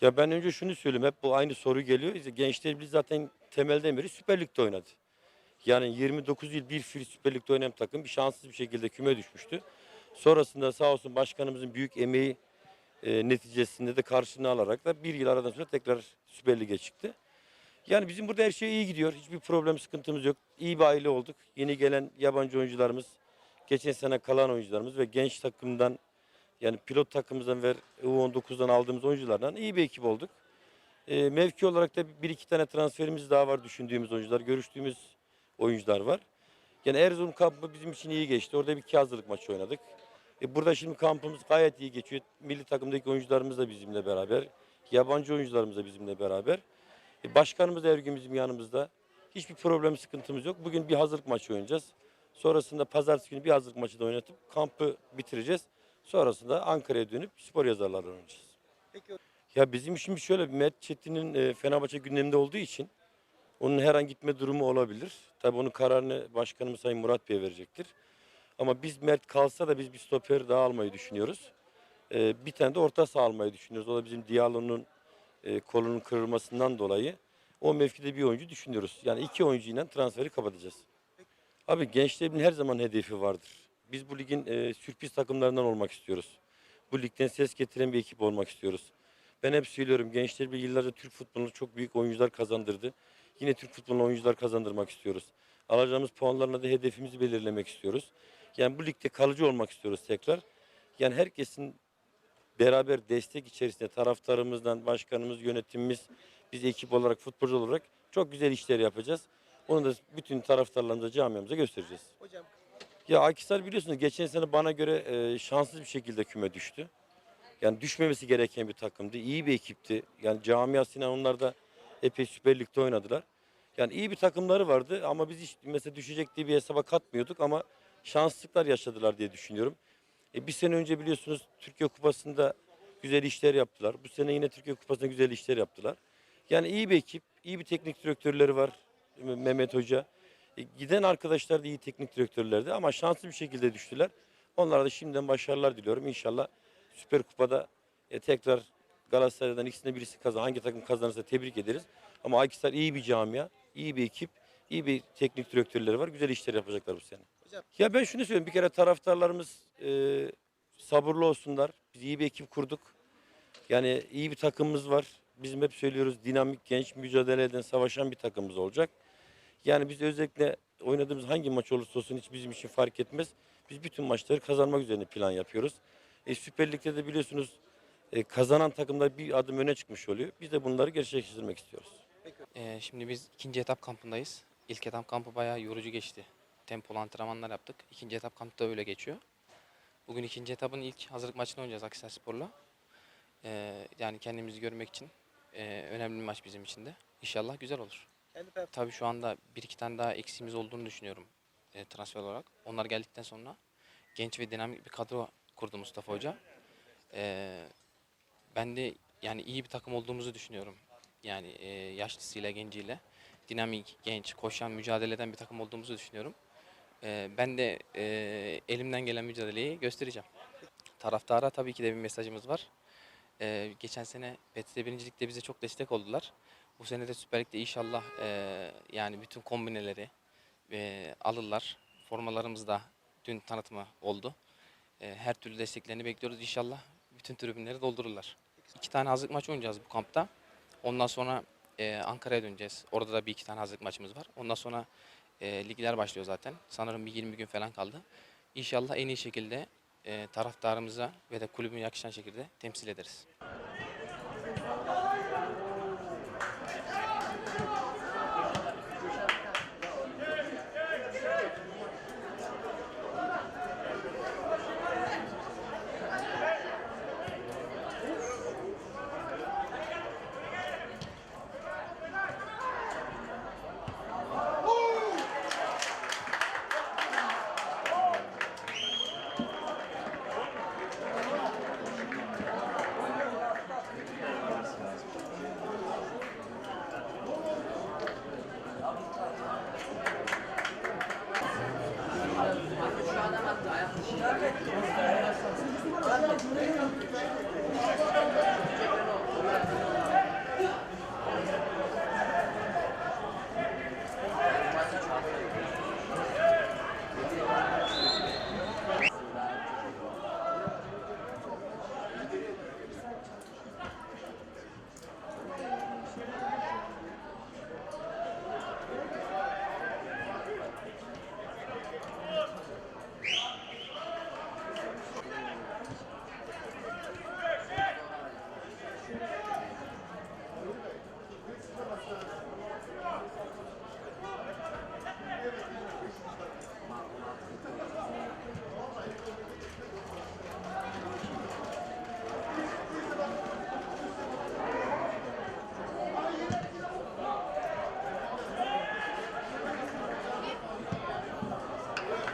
Ya ben önce şunu söyleyeyim. Hep bu aynı soru geliyor. İşte biz zaten temelden beri Süper Lig'de oynadı. Yani 29 yıl bir fil Süper Lig'de oynayan takım bir şanssız bir şekilde küme düşmüştü. Sonrasında sağ olsun başkanımızın büyük emeği e, neticesinde de karşılığını alarak da bir yıl aradan sonra tekrar Süper Lig'e çıktı. Yani bizim burada her şey iyi gidiyor. Hiçbir problem, sıkıntımız yok. İyi bir aile olduk. Yeni gelen yabancı oyuncularımız, geçen sene kalan oyuncularımız ve genç takımdan yani pilot takımımızdan ve U19'dan aldığımız oyunculardan iyi bir ekip olduk. E, mevki olarak da bir iki tane transferimiz daha var düşündüğümüz oyuncular, görüştüğümüz oyuncular var. Yani Erzurum kampı bizim için iyi geçti. Orada bir iki hazırlık maçı oynadık. E, burada şimdi kampımız gayet iyi geçiyor. Milli takımdaki oyuncularımız da bizimle beraber. Yabancı oyuncularımız da bizimle beraber. E, başkanımız da her gün bizim yanımızda. Hiçbir problem, sıkıntımız yok. Bugün bir hazırlık maçı oynayacağız. Sonrasında pazartesi günü bir hazırlık maçı da oynatıp kampı bitireceğiz. Sonrasında Ankara'ya dönüp spor yazarlarla oynayacağız. Peki Ya bizim işimiz şöyle Mert Çetin'in e, Fenerbahçe gündeminde olduğu için onun her an gitme durumu olabilir. Tabii onun kararını başkanımız Sayın Murat Bey verecektir. Ama biz Mert kalsa da biz bir stoper daha almayı düşünüyoruz. E, bir tane de orta saha almayı düşünüyoruz. O da bizim Diallo'nun e, kolunun kırılmasından dolayı o mevkide bir oyuncu düşünüyoruz. Yani iki oyuncuyla transferi kapatacağız. Abi gençlerin her zaman hedefi vardır. Biz bu ligin e, sürpriz takımlarından olmak istiyoruz. Bu ligden ses getiren bir ekip olmak istiyoruz. Ben hep söylüyorum gençler bir yıllarca Türk futbolunu çok büyük oyuncular kazandırdı. Yine Türk futboluna oyuncular kazandırmak istiyoruz. Alacağımız puanlarla da hedefimizi belirlemek istiyoruz. Yani bu ligde kalıcı olmak istiyoruz tekrar. Yani herkesin beraber destek içerisinde taraftarımızdan, başkanımız, yönetimimiz, biz ekip olarak, futbolcu olarak çok güzel işler yapacağız. Onu da bütün taraftarlarımıza, camiamıza göstereceğiz. hocam Ya Akhisar biliyorsunuz geçen sene bana göre e, şanssız bir şekilde küme düştü. Yani düşmemesi gereken bir takımdı. İyi bir ekipti. Yani Camia Sinan onlar da epey Süper Lig'de oynadılar. Yani iyi bir takımları vardı ama biz hiç mesela düşecek diye bir hesaba katmıyorduk ama şanssızlıklar yaşadılar diye düşünüyorum. E, bir sene önce biliyorsunuz Türkiye Kupası'nda güzel işler yaptılar. Bu sene yine Türkiye Kupası'nda güzel işler yaptılar. Yani iyi bir ekip, iyi bir teknik direktörleri var Mehmet Hoca. E, giden arkadaşlar da iyi teknik direktörlerdi ama şanslı bir şekilde düştüler. Onlara da şimdiden başarılar diliyorum. İnşallah Süper Kupa'da e, tekrar Galatasaray'dan ikisinde birisi kazan. Hangi takım kazanırsa tebrik ederiz. Ama Akhisar iyi bir camia, iyi bir ekip, iyi bir teknik direktörleri var. Güzel işler yapacaklar bu sene. Hocam. Ya ben şunu söyleyeyim. Bir kere taraftarlarımız e, sabırlı olsunlar. Biz iyi bir ekip kurduk. Yani iyi bir takımımız var. Bizim hep söylüyoruz dinamik, genç, mücadele eden, savaşan bir takımımız olacak. Yani biz özellikle oynadığımız hangi maç olursa olsun hiç bizim için fark etmez. Biz bütün maçları kazanmak üzerine plan yapıyoruz. E, Süper Lig'de de biliyorsunuz e, kazanan takımlar bir adım öne çıkmış oluyor. Biz de bunları gerçekleştirmek istiyoruz. Ee, şimdi biz ikinci etap kampındayız. İlk etap kampı bayağı yorucu geçti. Tempolu antrenmanlar yaptık. İkinci etap kampı da öyle geçiyor. Bugün ikinci etapın ilk hazırlık maçını oynayacağız Akhisarspor'la. Ee, yani kendimizi görmek için e, önemli bir maç bizim için de. İnşallah güzel olur. Tabii şu anda bir iki tane daha eksiğimiz olduğunu düşünüyorum e, transfer olarak. Onlar geldikten sonra genç ve dinamik bir kadro kurdu Mustafa Hoca. Ee, ben de yani iyi bir takım olduğumuzu düşünüyorum. Yani e, yaşlısıyla, genciyle. Dinamik, genç, koşan, mücadele eden bir takım olduğumuzu düşünüyorum. Ee, ben de e, elimden gelen mücadeleyi göstereceğim. Taraftara tabii ki de bir mesajımız var. Ee, geçen sene PTT birincilikte bize çok destek oldular. Bu sene de Süper Lig'de inşallah e, yani bütün kombineleri e, alırlar. Formalarımız da dün tanıtımı oldu. E, her türlü desteklerini bekliyoruz inşallah. Bütün tribünleri doldururlar. İki tane hazırlık maçı oynayacağız bu kampta. Ondan sonra e, Ankara'ya döneceğiz. Orada da bir iki tane hazırlık maçımız var. Ondan sonra e, ligler başlıyor zaten. Sanırım bir 20 gün falan kaldı. İnşallah en iyi şekilde e, taraftarımıza ve de kulübün yakışan şekilde temsil ederiz. adam attı ayakta.